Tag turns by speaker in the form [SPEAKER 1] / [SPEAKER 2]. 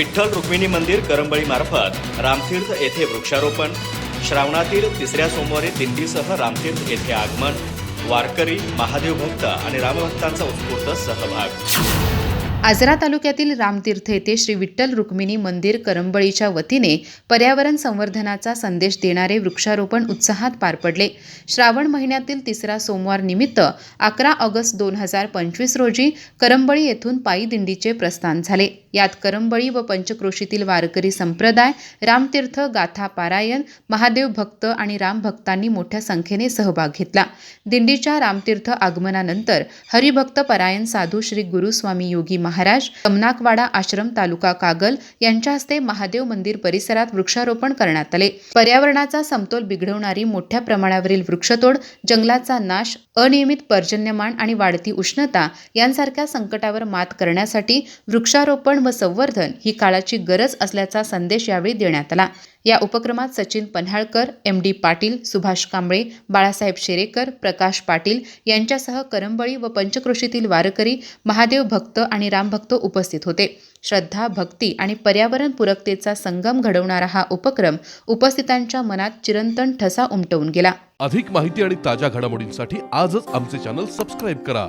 [SPEAKER 1] विठ्ठल रुक्मिणी मंदिर करंबळीमार्फत रामतीर्थ येथे वृक्षारोपण. श्रावणातील तिसऱ्या सोमवारी दिंडीसह रामतीर्थ येथे आगमन. वारकरी महादेव भक्त आणि रामभक्तांचा उत्स्फूर्त सहभाग.
[SPEAKER 2] आजरा तालुक्यातील रामतीर्थ येथे श्री विठ्ठल रुक्मिणी मंदिर करंबळीच्या वतीने पर्यावरण संवर्धनाचा संदेश देणारे वृक्षारोपण उत्साहात पार पडले. श्रावण महिन्यातील तिसरा सोमवार निमित्त अकरा ऑगस्ट दोन हजार पंचवीस रोजी करंबळी येथून पायी दिंडीचे प्रस्थान झाले. यात करंबळी व पंचक्रोशीतील वारकरी संप्रदाय रामतीर्थ गाथा पारायण महादेव भक्त आणि रामभक्तांनी मोठ्या संख्येने सहभाग घेतला. दिंडीच्या रामतीर्थ आगमनानंतर हरिभक्त परायण साधू श्री गुरुस्वामी योगी महाराज कमनाकवाडा आश्रम तालुका कागल यांच्या हस्ते महादेव मंदिर परिसरात वृक्षारोपण करण्यात आले. पर्यावरणाचा समतोल बिघडवणारी मोठ्या प्रमाणावरील वृक्षतोड जंगलाचा नाश अनियमित पर्जन्यमान आणि वाढती उष्णता यांसारख्या संकटावर मात करण्यासाठी वृक्षारोपण व संवर्धन ही काळाची गरज असल्याचा संदेश यावेळी देण्यात आला. या उपक्रमात सचिन पन्हाळकर एम डी पाटील सुभाष कांबळे बाळासाहेब शेरेकर प्रकाश पाटील यांच्यासह करंबळी व पंचक्रोशीतील वारकरी महादेव भक्त आणि रामभक्त उपस्थित होते. श्रद्धा भक्ती आणि पर्यावरण पूरकतेचा संगम घडवणारा हा उपक्रम उपस्थितांच्या मनात चिरंतन ठसा उमटवून गेला.
[SPEAKER 3] अधिक माहिती आणि ताज्या घडामोडींसाठी आजच आमचे चॅनल सबस्क्राईब करा.